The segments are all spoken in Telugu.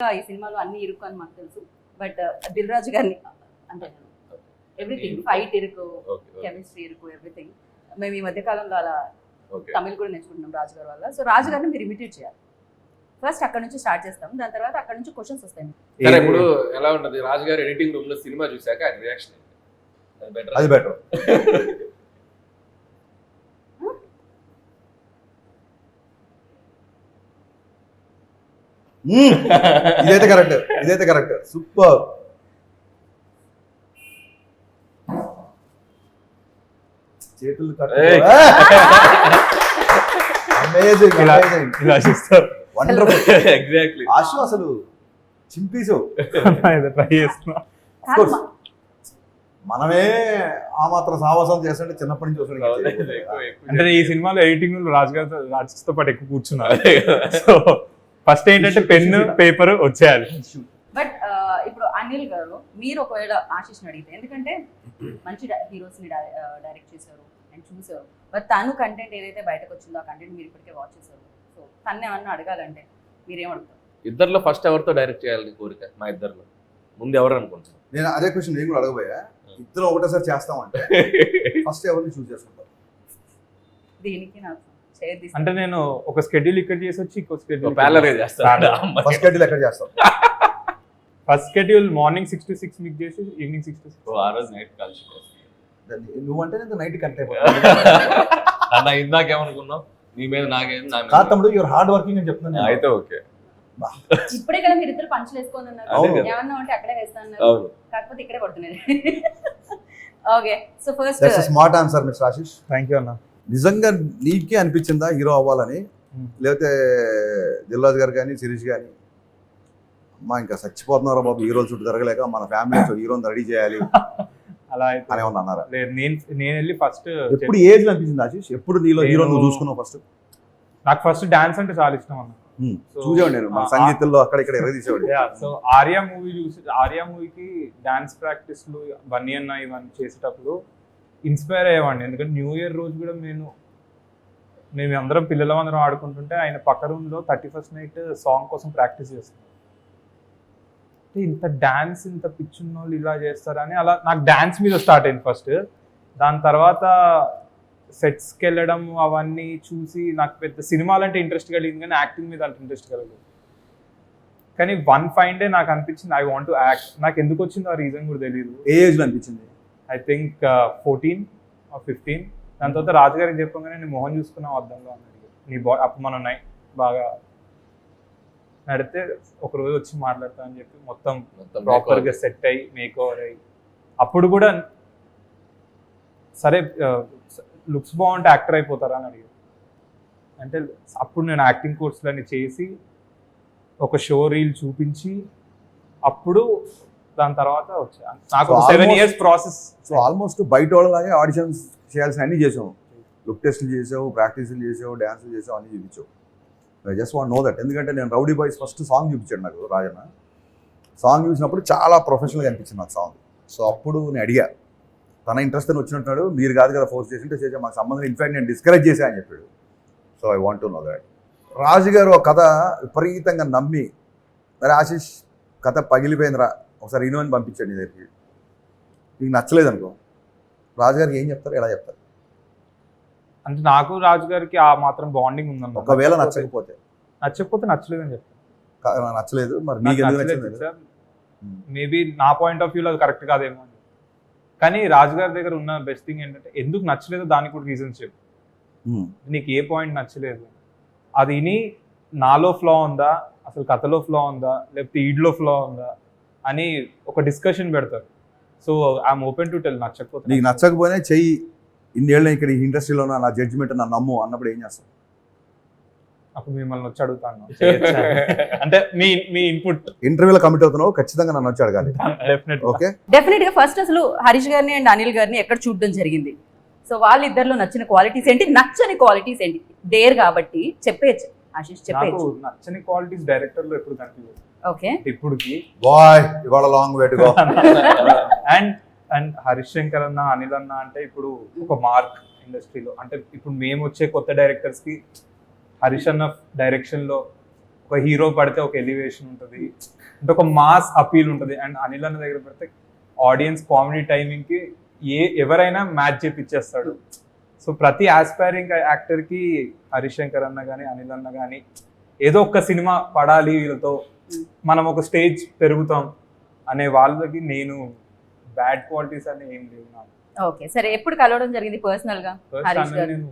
ఈ సినిమాలో అన్ని ఇరుకు అని మాకు తెలుసు. బట్ దిల్ రాజు గారిని అంటే ఎవ్రీథింగ్ ఫైట్ ఇరుకు కెమిస్ట్రీ ఇరుకు ఎవ్రీథింగ్ మేము ఈ మధ్య కాలంలో అలా తమిళ్ కూడా నేర్చుకుంటున్నాం రాజు గారి వల్ల. సో రాజు గారిని మీరు ఇమిటేట్ చేయాలి. ఫస్ట్ అక్కడ నుంచి స్టార్ట్ చేస్తాం. దాని తర్వాత అక్కడ నుంచి క్వశ్చన్స్ వస్తాయి. సరే ఇప్పుడు ఎలా ఉంటది? రాజు గారు ఎడిటింగ్ రూమ్లో సినిమా చూసాక రియాక్షన్ అది బెటర్ ఇదైతే కరెక్ట్ ఇదైతే కరెక్ట్. సూపర్. చేతులు. Amazing amazing wonderful exactly Ashu అసలు చింపేసావు ట్రై చేస్తున్నా. మనమే ఆ మాత్రం సాహసం చేస్తుంటే చిన్నప్పటి నుంచి చూస్తుండే అంటే ఈ సినిమాలో ఎడిటింగ్ రాజు గారితో రాజుతో పాటు ఎక్కువ కూర్చున్నారు. సో ఫస్ట్ ఏంటంటే పెన్ పేపర్ వచ్చేయాలి. బట్ ఇప్పుడు అనిల్ గారు మీరు ఒకవేళ ఆశిష్ని అడిగితే ఎందుకంటే మంచి హీరోస్ని డైరెక్ట్ చేశారు అండ్ చూసారు బట్ తను కంటెంట్ ఏదైతే బయటకు వచ్చిందో ఆ కంటెంట్ మీరు ఇప్పటికే వాచ్ చేశారు. సో తను ఏమన్నా అడగాలంటే మీరేం అడుగుతారు ఇద్దర్లో ఫస్ట్ ఎవరితో డైరెక్ట్ చేయాలని కోరిక? మా ఇద్దర్లో. ముందు ఎవరు అనుకుంటున్నాను నేను అదే క్వశ్చన్ నేను కూడా అడగబోయా. ఇద్దరు ఒకటేసారి చేస్తామంటే ఫస్ట్ ఎవరిని చూస్ చేసుకుంటారు? దీనికి నాకు అంటే నేను ఒక స్కెడ్యూల్ ఇక్కడ చేసి వచ్చి ఇంకో స్కెడ్యూల్ ప్యాలరే చేస్తాను. ఫస్ట్ గడ్డీలు ఎక్కడ చేస్తాం first schedule morning six to six మీకు చేసి ఈవినింగ్ సిక్స్ టు సిక్స్ ఆ రోజు నైట్ కలిసి నువ్వంటే నేను నైట్ కనెక్ట్ అయిపోతాను అన్న ఇందాకేమనుకున్నాం నీ మీద నాకేం నా తమ్ముడు యువర్ హార్డ్ వర్కింగ్ అని చెప్తున్నాను నేను. అయితే ఓకే. ఇప్పుడే కదా మీరు ఇద్దరు పంచులు వేసుకొని ఉన్నారు. అవును. ఏమన్నా ఉంటే అక్కడే వేస్తాను అవును. కాకపోతే ఇక్కడే పడుతున్నారు okay so first smart answer mister Ashish thank you అన్న. నిజంగా నీకే అనిపించిందా హీరో అవ్వాలని. లేకపోతే దిల్రాజు గారు కానీ శిరీష్ కానీ అమ్మా ఇంకా చచ్చిపోతున్నారా బాబు హీరోల చుట్టూ తిరగలేక మన ఫ్యామిలీ హీరోని రెడీ చేయాలి. అలా అని ఏమన్నా అన్నారా? లేదు నేను నేను వెళ్ళి ఫస్ట్ ఎప్పుడు ఏజ్ అనిపించింది ఆశిష్? ఎప్పుడు నీలో హీరో నువ్వు నేను- చూసుకున్నావు ఫస్ట్ నాకు ఫస్ట్ డాన్స్ అంటే చాలా ఇష్టం అన్న. చూసేవాడు నేను మన సంగీతంలో అక్కడ ఇక్కడ ఎరగదీసేవాడు సో ఆర్యా మూవీ చూసి ఆర్యా మూవీకి డాన్స్ ప్రాక్టీస్లు బన్నీ అన్న ఇవన్నీ చేసేటప్పుడు ఇన్స్పైర్ అయ్యేవాడిని. ఎందుకంటే న్యూ ఇయర్ రోజు కూడా నేను మేము అందరం పిల్లలం అందరం ఆడుకుంటుంటే ఆయన పక్క రూమ్లో థర్టీ ఫస్ట్ నైట్ సాంగ్ కోసం ప్రాక్టీస్ చేస్తాం అంటే ఇంత డ్యాన్స్ ఇంత పిచ్చున్న వాళ్ళు ఇలా చేస్తారని అలా నాకు డ్యాన్స్ మీద స్టార్ట్ అయింది ఫస్ట్. దాని తర్వాత సెట్స్కి వెళ్ళడం అవన్నీ చూసి నాకు పెద్ద సినిమాలంటే ఇంట్రెస్ట్ కలిగింది కానీ యాక్టింగ్ మీద అంత ఇంట్రెస్ట్ కలగలేదు. కానీ వన్ ఫైన్ డే నాకు అనిపించింది ఐ వాంట్ టు యాక్ట్. నాకు ఎందుకు వచ్చిందో ఆ రీజన్ కూడా తెలియదు ఏ ఏజ్ అనిపించింది? ఐ థింక్ ఫోర్టీన్ ఫిఫ్టీన్ దాని తర్వాత రాజుగారికి చెప్పగానే నేను మొహం చూసుకున్నా అద్దంలో అన్నాడు నీ బా అప్పుడు మనం నై బాగా నడితే ఒక రోజు వచ్చి మాట్లాడతా అని చెప్పి మొత్తం మొత్తం ప్రాపర్గా సెట్ అయ్యి మేక్ ఓవర్ అయ్యి. అప్పుడు కూడా సరే లుక్స్ బాగుంటే యాక్టర్ అయిపోతారా అని అడిగారు అంటే అప్పుడు నేను యాక్టింగ్ కోర్సులన్నీ చేసి ఒక షో రీల్ చూపించి అప్పుడు దాని తర్వాత వచ్చా నాకు seven years process so almost బయట వాళ్ళలాగే ఆడిషన్స్ చేయాల్సిన అన్ని చేసావు లుక్ టెస్ట్లు చేసావు ప్రాక్టీస్లు చేసావు డ్యాన్సులు చేసావు అన్ని చూపించావు. I just want know that ఎందుకంటే నేను రౌడీ బాయ్స్ ఫస్ట్ సాంగ్ చూపించాడు నాకు రాజన్న. సాంగ్ చూసినప్పుడు చాలా ప్రొఫెషనల్గా అనిపించింది నాకు సాంగ్ సో అప్పుడు నేను అడిగా తన ఇంట్రెస్ట్ అని వచ్చినట్టున్నాడు మీరు కాదు కదా ఫోర్స్ చేసింటే చేసే మాకు సంబంధం ఇన్ఫాక్ట్ నేను డిస్కరేజ్ చేశా అని చెప్పాడు. So I want to know that Raju గారు ఒక కథ విపరీతంగా నమ్మి మరి ఆశీష్ కథ పగిలిపోయిందిరా. ఒకసారి ఇను అని పంపించాడు దగ్గరికి నీకు నచ్చలేదు అనుకో. రాజుగారికి ఏం చెప్తారు ఎలా చెప్తారు? అంటే నాకు రాజు గారికి ఆ మాత్రం బాండింగ్ ఉందన్న ఒకవేళ నచ్చకపోతే. నచ్చకపోతే నచ్చలేదు అని చెప్తాను నచ్చలేదు. మరి నీకు ఎందుకు నచ్చలేదు మేబీ నా పాయింట్ ఆఫ్ వ్యూలో అది కరెక్ట్ కాదేమో అని కానీ రాజు గారి దగ్గర ఉన్న బెస్ట్ థింగ్ ఏంటంటే ఎందుకు నచ్చలేదో దానికి కూడా రీజన్స్ చెప్పు. నీకు ఏ పాయింట్ నచ్చలేదు? అది నాలో ఫ్లా ఉందా? అసలు కథలో ఫ్లా ఉందా? లేకపోతే ఈడ్లో ఫ్లా ఉందా? అని ఒక డిస్కషన్ పెడతారు. So I'm open to tell నచ్చకపోతే నీకు నచ్చకపోయినా చెయ్యి. ఇన్నేళ్ళు ఇక్కడ ఈ ఇండస్ట్రీలో ఉన్న నా జడ్జిమెంట్ నా నమ్ము అన్నప్పుడు ఏం చేస్తావు? అప్పుడు మిమ్మల్ని వచ్చి అడుగుతాను. అంటే మీ మీ ఇన్పుట్ ఇంటర్వ్యూలో కమిట్ అవుతున్నావు ఖచ్చితంగా నన్ను వచ్చి అడగాలి. డెఫినెట్ ఓకే డెఫినెట్గా ఫస్ట్ అసలు హరీష్ గారిని అండ్ అనిల్ గారిని ఎక్కడ చూడడం జరిగింది? సో వాళ్ళిద్దరిలో నచ్చిన క్వాలిటీస్ ఏంటి? నచ్చని క్వాలిటీస్ ఏంటి? డేర్ కాబట్టి చెప్పేయచ్చు. ఆశీష్ చెప్పేయచ్చు. నచ్చని క్వాలిటీస్ డైరెక్టర్లో ఎప్పుడు కనిపించదు ఓకే ఇప్పుడుకి బాయ్ ఇవాళ long wait go and and Harish Shankar అన్న అనిల్ అన్న అంటే ఇప్పుడు ఒక మార్క్ ఇండస్ట్రీలో అంటే ఇప్పుడు మేము వచ్చే కొత్త డైరెక్టర్స్కి హరీష్ అన్న డైరెక్షన్లో ఒక హీరో పడితే ఒక ఎలివేషన్ ఉంటుంది. అంటే ఒక మాస్ అపీల్ ఉంటుంది. అండ్ అనిల్ అన్న దగ్గర పడితే ఆడియన్స్ కామెడీ టైమింగ్కి ఏ ఎవరైనా మ్యాచ్ చేపిచ్చేస్తాడు. సో ప్రతి ఆస్పైరింగ్ యాక్టర్కి హరీష్ శంకర్ అన్న కానీ అనిల్ అన్న కానీ ఏదో ఒక సినిమా పడాలి వీళ్ళతో. మనం ఒక స్టేజ్ పెరుగుతాం అనే వాళ్ళకి నేను బ్యాడ్ క్వాలిటీస్ అని ఏం లేవు నాకు. ఓకే సరే ఎప్పుడు కలవడం జరిగింది పర్సనల్గా హరీష్ గారు. నేను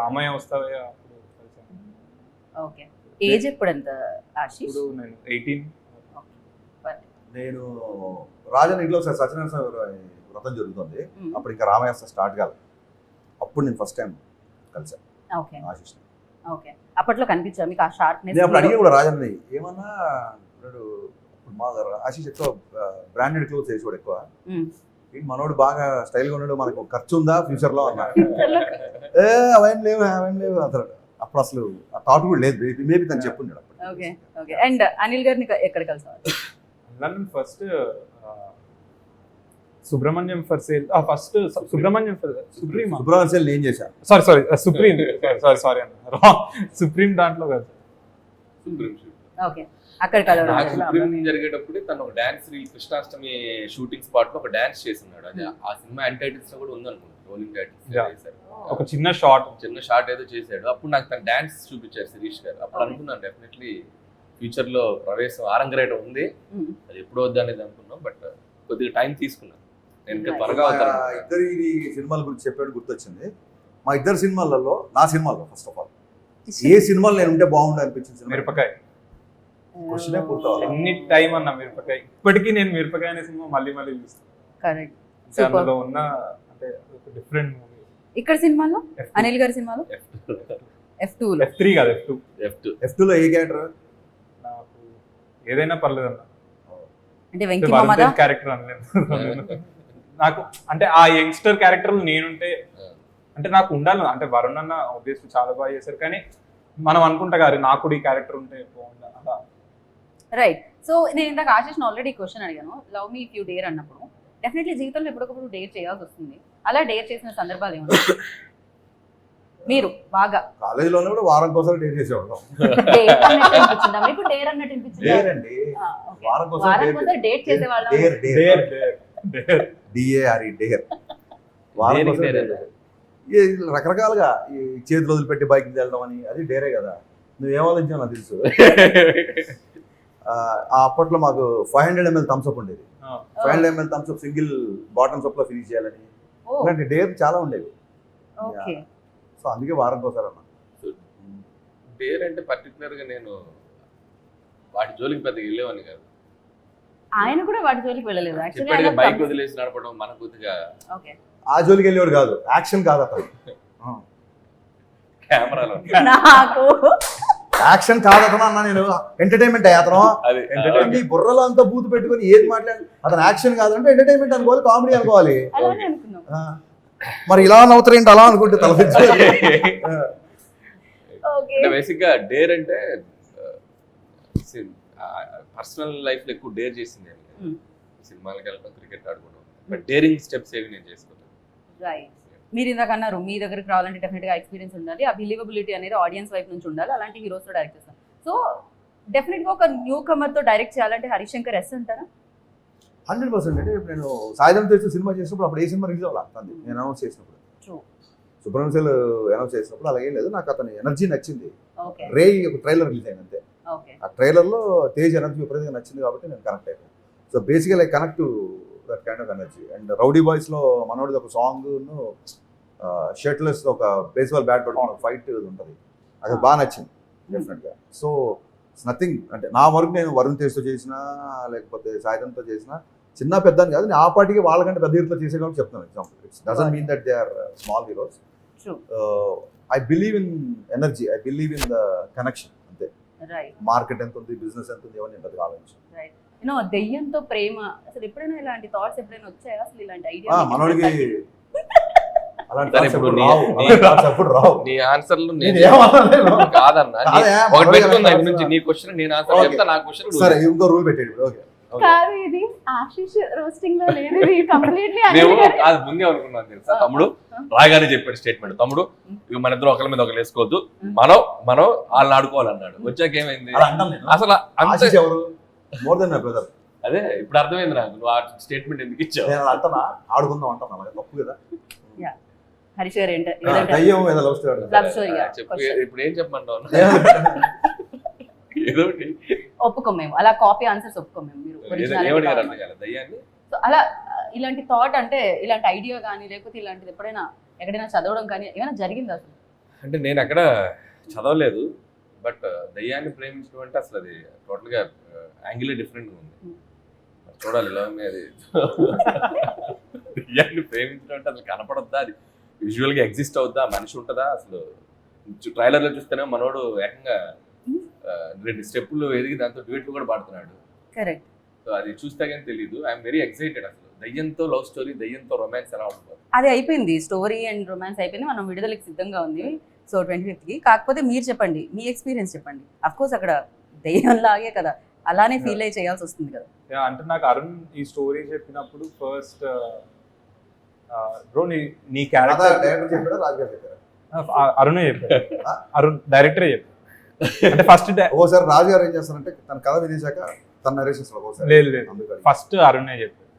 రామయ్య వస్తావే అప్పుడు కలిసాను. ఓకే ఏజ్ ఎప్పుడు ఎంత ఆశీష్? ఇప్పుడు నేను ఎయిటీన్. నేను రాజన్ ఇంట్లో ఒకసారి సత్యనారాయణ స్వామి వ్రతం జరుగుతుంది. అప్పుడు ఇంకా రామయాస్త స్టార్ట్ కాలేదు అప్పుడు నేను ఫస్ట్ టైం కలిసాను ఓకే. ఆశిష్ ఓకే. అప్పట్లో కనిపించా మీకు ఆ షార్ప్నెస్ నేను అప్పుడు అడిగి కూడా రాజన్ని ఏమన్నా ఇప్పుడు ఇప్పుడు మా ఆశీష్ ఎక్కువ బ్రాండెడ్ క్లోత్స్ వేసేవాడు ఎక్కువ. మనోడు బాగా స్టైల్గా ఉన్నాడు మనకు ఖర్చు ఉందా ఫ్యూచర్లో? అన్నా. ఏ అవేం లేవు అవేం లేవు అతను అప్పుడు అసలు ఆ థాట్ కూడా లేదు. మేబీ తను చెప్పుంటాడు అప్పుడు. Okay okay. అండ్ అనిల్ గారిని ఎక్కడ కలిసారు London first Subrahmanyam for sale first Subrahmanyam for supreme Subrahmanyam sale నేను చేశాను sorry sorry supreme sorry sorry అన్న సుప్రీం దాంట్లో కాదు. ఓకే అక్కడ కలవడం నాకు జరిగింది. సుప్రీం జరిగేటప్పుడే తను ఒక డాన్స్ రీల్ కృష్ణాష్టమి షూటింగ్ స్పాట్లో ఒక డాన్స్ చేస్తున్నాడు. అది ఆ సినిమా ఎండ్ టైటిల్స్లో కూడా ఉందనుకుంటా రోలింగ్. టైటిల్స్ ఒక చిన్న షార్ట్ చిన్న షార్ట్ ఏదో చేశాడు. అప్పుడు నాకు తన డాన్స్ చూపించారు శిరీష్ గారు. అప్పుడు. అనుకున్నాను డెఫినెట్లీ ఫ్యూచర్లో ప్రవేశం ఆరంగరేట ఉంది. మ్మ్. అది ఎప్పుడు వద్దు అనేది అనుకున్నాం బట్ కొద్దిగా టైం తీసుకున్నాను. ఇద్దరి సినిమాల గురించి చెప్పాడు గుర్తొచ్చింది. మా ఇద్దరు సినిమాలలో నా సినిమాలో ఫస్ట్ ఆఫ్ ఆల్ ఏ సినిమాలు నేను ఉంటే బాగుండు అనిపించింది సినిమా? మిరపకాయ. క్వశ్చనే పూర్తవ్వాలి. ఎన్ని టైం అన్న మిరపకాయ. ఇప్పటికీ నేను మిరపకాయ అనే సినిమా మళ్ళీ మళ్ళీ చూస్తాను. కరెక్ట్. అందులో ఉన్న అంటే ఒక డిఫరెంట్ మూవీ ఇక్కడ సినిమాలో? అనిల్ గారి సినిమాలో? ఎఫ్ టూ లో. ఎఫ్ త్రీ కాదు ఎఫ్ టూ లెఫ్ట్ ఎఫ్లో ఏ క్యారెక్టర్ నాకు ఏదైనా పర్లేదు అన్న అంటే వెంకీ క్యారెక్టర్ అనలేదు. నాకు అంటే ఆ యంగ్స్టర్ క్యారెక్టర్ నేనుంటే అంటే నాకు ఉండాలి. అంటే వరుణ్ అన్న ఆబ్వియస్లీ చాలా బాగా చేశారు. కానీ మనం అనుకుంటా గారు నాకు కూడా ఈ క్యారెక్టర్ ఉంటే బాగుందా అలా. రైట్ సో నేను ఇందాక ఆశిష్ ఆల్రెడీ క్వశ్చన్ అడిగాను. Love me if you dare అన్నప్పుడు. డెఫినెట్లీ జీవితంలో ఎప్పటికప్పుడు డేర్ చేయాల్సి వస్తుంది. అలా డేర్ చేసిన సందర్భాలు ఏమన్నా మీరు బాగా. కాలేజీలోనే కూడా వారం కోసం డేట్ చేసేవాళ్ళం. డేర్ అన్నట్టు అనిపించిందా? మీకు డేర్ అన్నట్టు డేర్. వారం కోసం డేట్ చేసేవాళ్ళం. Dare. Dare. Dare dare dare D A R E dare. ఈ రకరకాలుగా ఈ చేతులు వదిలిపెట్టి బైక్ వెళ్ళడం అని అది డేరే కదా. నువ్వు ఏం ఆలోచించావు నాకు తెలుసు? ఆ అప్పట్లో మాకు five hundred ML Thums Up ఉండేది. Five hundred ML Thums Up single bottoms అప్లో finish చేయాలని. ఇలాంటి డేర్ చాలా ఉండేవి. ఓకే. సో అందుకే వారం కోసారి అన్న పేరు అంటే పర్టికులర్గా నేను వాటి జోలికి పెద్దగా వెళ్ళేవాడిని కాదు. ఆయన కూడా వాటి జోలికి వెళ్ళలేదు. చెప్పాడు బైక్ యాక్చువల్లీ వదిలేసి నడపడం మన కొద్దిగా ఓకే ఆ జోలికి వెళ్ళేవాడు కాదు. యాక్షన్ కాదు అతను. కెమెరాలో నాకు. యాక్షన్ కాదు అతను అన్న నేను. ఎంటర్టైన్మెంట్ అయ్యా అతను. అది ఎంటర్టైన్మెంట్ ఈ బుర్రలో అంతా బూతు పెట్టుకొని ఏది మాట్లాడి అతను యాక్షన్ కాదంటే ఎంటర్టైన్మెంట్ అనుకోవాలి కామెడీ అనుకోవాలి. మరి ఇలా నవ్వుతారు ఏంటి అలా అనుకుంటే తలపించి అంటే బేసిక్గా డేర్ అంటే పర్సనల్ లైఫ్లో ఎక్కువ డేర్ చేసింది నేను. Hmm. సినిమాలకు వెళ్ళడం క్రికెట్ ఆడుకోవడం. బట్ డేరింగ్ స్టెప్స్ ఏవి నేను చేసుకుంటాను రైట్ మీరు ఇందాక అన్నారు మీ దగ్గరికి రావాలంటే డెఫినెట్గా ఎక్స్పీరియన్స్ ఉండాలి. ఆ బిలీవబిలిటీ అనేది ఆడియన్స్ వైపు నుంచి ఉండాలి. అలాంటి హీరోస్తో డైరెక్ట్ చేస్తాం. సో డెఫినెట్గా ఒక న్యూ కమర్తో డైరెక్ట్ చేయాలంటే హరిశంకర్ ఎస్ అంటారా హండ్రెడ్ పర్సెంట్. అంటే ఇప్పుడు నేను సాయంత్రం చేస్తూ సినిమా చేసినప్పుడు అప్పుడు ఏ సినిమా రిలీజ్ అవ్వాలి తంది నేను అనౌన్స్ చేసినప్పుడు. సుబ్రహ్మణ్యం అనౌన్స్ చేసినప్పుడు అలాగే లేదు. నాకు అతని ఎనర్జీ నచ్చింది. ఓకే రే ఒక ట్రైలర్ రిలీజ్ అయింది ఆ ట్రైలర్లో తేజ్ ఎనర్జీ విపరీతంగా నచ్చింది కాబట్టి నేను కనెక్ట్ అయిపోయాను. So basically I connect to that kind of energy. And rowdy బాయ్స్లో మనోడిది ఒక సాంగ్ షర్ట్లెస్ ఒక బేస్బాల్ బ్యాట్ పట్టుకున్న ఫైట్ ఉంటుంది. అది బాగా నచ్చింది డెఫినెట్గా సో నథింగ్ అంటే నా వరకు నేను వరుణ్ తేజ్తో చేసినా లేకపోతే సాయిధంతో చేసినా చిన్న పెద్ద అని కాదు నేను ఆ పాటికి వాళ్ళకంటే పెద్ద హీరోతో చేసే కాబట్టి చెప్తాను example it's doesn't mean that they are small heroes I believe in energy I believe in the connection అంతే. మార్కెట్ ఎంత ఉంది బిజినెస్ ఎంత ఉంది ఇవన్నీ ఉంటుంది ఆలోచించి రైట్ యూనో దెయ్యంతో ప్రేమ అసలు ఎప్పుడైనా ఇలాంటి థాట్స్ ఎప్పుడైనా వచ్చాయా? అసలు ఇలాంటి ఐడియా మనోడికి నీ- ఆన్సర్లు. కాదన్నా. ఒకటి పెట్టుకుంది నుంచి నీ క్వశ్చన్ నేను ఆన్సర్ Okay. చెప్తా నా క్వశ్చన్ సరే ఇంకో రూల్ ఓకే. కాదు ఇది ఆశీష్ రోస్టింగ్లో లేదు ఇది కంప్లీట్లీ మేము కాదు ముందే అనుకున్నాను తెలుసా? తమ్ముడు రాగానే చెప్పాడు స్టేట్మెంట్ తమ్ముడు ఇక మన ఇద్దరు ఒకరి మీద ఒకరు వేసుకోవద్దు. మనం మనం వాళ్ళని ఆడుకోవాలన్నాడు. వచ్చాక ఏమైంది. అసలు అంత ఆశీష్ ఎవరు? More than my brother. అదే ఇప్పుడు అర్థమైంది నాకు. నువ్వు ఆ స్టేట్మెంట్ ఎందుకు ఇచ్చావు? నేను అలా అంటానా ఆడుకుందాం అంటాను అలాగే తప్పు కదా? హరీష్ గారు ఏంట? Love story. ఇప్పుడు ఏం చెప్పమంటావు? ఏదో ఒకటి. ఒప్పుకోం మేము. అలా కాపీ ఆన్సర్స్ ఒప్పుకోం మేము. అలా ఇలాంటి థాట్ అంటే ఇలాంటి ఐడియా కానీ లేకపోతే ఇలాంటిది ఎప్పుడైనా ఎక్కడైనా చదవడం కానీ ఏమైనా జరిగిందా అసలు? అంటే నేను అక్కడ చదవలేదు బట్ దయ్యాన్ని ప్రేమించడం అంటే అసలు అది టోటల్గా యాంగిల్ డిఫరెంట్ ఉంది. చూడాలి ఇలా ఉంది అది. దయ్యాన్ని ప్రేమించడం అంటే అసలు కనపడద్దా? అది విజువల్గా ఎగ్జిస్ట్ అవుద్దా? మనిషి ఉంటుందా? అసలు ట్రైలర్లో చూస్తేనే మనోడు ఏకంగా రెండు స్టెప్పులు ఎదిగి దాంతో డ్యూట్లు కూడా పాడుతున్నాడు. కరెక్ట్ సో అది చూస్తే కానీ తెలియదు ఐఎమ్ వెరీ ఎక్సైటెడ్ అసలు. దయ్యంతో లవ్ స్టోరీ దయ్యంతో రొమాన్స్ ఎలా ఉంటుంది. అది అయిపోయింది. స్టోరీ అండ్ రొమాన్స్ అయిపోయింది. మనం విడుదలకి సిద్ధంగా ఉంది. సో ట్వంటీ ఫిఫ్త్కి కాకపోతే మీరు చెప్పండి. మీ ఎక్స్పీరియన్స్ చెప్పండి. అఫ్ కోర్స్ అక్కడ దెయ్యం లాగే కదా. అలానే ఫీల్ అయ్యి చేయాల్సి వస్తుంది కదా. అంటే నాకు అరుణ్ ఈ స్టోరీ చెప్పినప్పుడు ఫస్ట్ బ్రో నీ నీ కథ క్యారెక్టర్ చెప్పారా? అరుణే చెప్పాడు. అరుణ్ డైరెక్టరే చెప్పాడు. అంటే ఫస్ట్ ఒక్కోసారి రాజు గారు ఏం చేస్తారంటే తన కథ వినేశాక తన నరేషన్ ఒక్కోసారి లేదు లేదు. అందుకని. ఫస్ట్ అరుణే చెప్పాడు.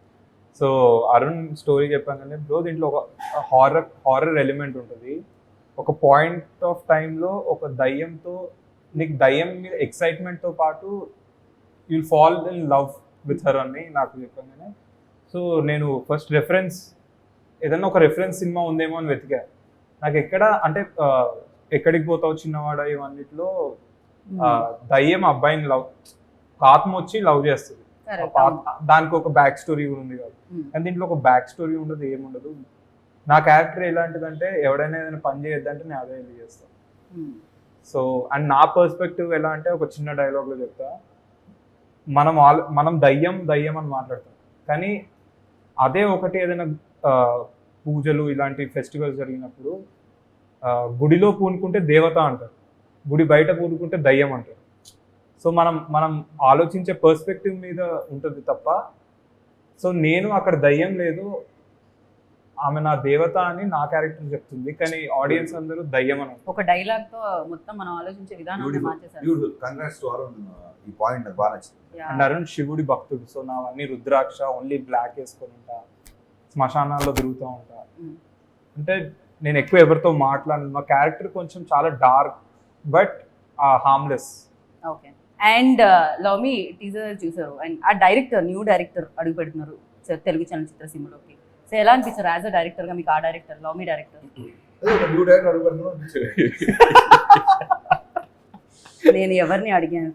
సో అరుణ్ స్టోరీ చెప్పాగానే బ్రో దీంట్లో ఒక హారర్ హారర్ ఎలిమెంట్ ఉంటుంది. ఒక పాయింట్ ఆఫ్ టైంలో ఒక దయ్యంతో నీకు దయ్యం మీద ఎక్సైట్మెంట్తో పాటు you'll fall in love with her అని నాకు చెప్పగానే సో నేను ఫస్ట్ రెఫరెన్స్ ఏదన్నా ఒక రెఫరెన్స్ సినిమా ఉందేమో అని వెతికా. నాకు ఎక్కడ అంటే ఎక్కడికి పోతావు చిన్నవాడ ఇవన్నిట్లో? ఆ, దయ్యం అబ్బాయిని లవ్ ఆత్మ వచ్చి లవ్ చేస్తుంది. దానికి ఒక బ్యాక్ స్టోరీ కూడా ఉంది కదా. కానీ దీంట్లో ఒక బ్యాక్ స్టోరీ ఉండదు ఏముండదు. నా క్యారెక్టర్ ఎలాంటిదంటే ఎవడైనా ఏదైనా పని చేయొద్దంటే నేను అదే ఇది చేస్తాను సో అండ్ నా పర్స్పెక్టివ్ ఎలా అంటే ఒక చిన్న డైలాగ్లో చెప్తా. మనం ఆల్ మనం దయ్యం దయ్యం అని మాట్లాడతాం. కానీ అదే ఒకటి ఏదైనా పూజలు ఇలాంటి ఫెస్టివల్స్ జరిగినప్పుడు గుడిలో పూనుకుంటే దేవత అంటారు. గుడి బయట పూనుకుంటే దయ్యం అంటారు. సో మనం మనం ఆలోచించే పర్స్పెక్టివ్ మీద ఉంటుంది తప్ప సో నేను అక్కడ దయ్యం లేదు. ఆమె నా దేవత అని నా క్యారెక్టర్ చెప్తుంది. కానీ ఆడియన్స్ అందరూ దయ్యం అని. ఒక డైలాగ్తో మొత్తం మనం ఆలోచించే విధానం బ్యూటిఫుల్ మార్చేసారు బ్యూటిఫుల్ కంగ్రాట్స్ టు అరుణ్ ఈ పాయింట్ నాకు బాగా నచ్చింది. Yeah. అండ్ అరుణ్ శివుడి భక్తుడు. సో నావన్నీ రుద్రాక్ష ఓన్లీ బ్లాక్ వేసుకొని ఉంటా. శ్మశానాల్లో తిరుగుతూ ఉంటా. Mm. అంటే నేను ఎక్కువ ఎవరితో మాట్లాడను. మా క్యారెక్టర్ కొంచెం చాలా dark but harmless okay and love me teaser చూసారు అండ్ ఆ డైరెక్టర్ న్యూ డైరెక్టర్ అడుగు పెడుతున్నారు తెలుగు చలనచిత్ర సీమలోకి సో ఎలా అనిపిస్తారు యాజ్ అ డైరెక్టర్గా మీకు ఆ డైరెక్టర్ లవ్ మీ డైరెక్టర్? నేను ఎవరిని అడిగాను.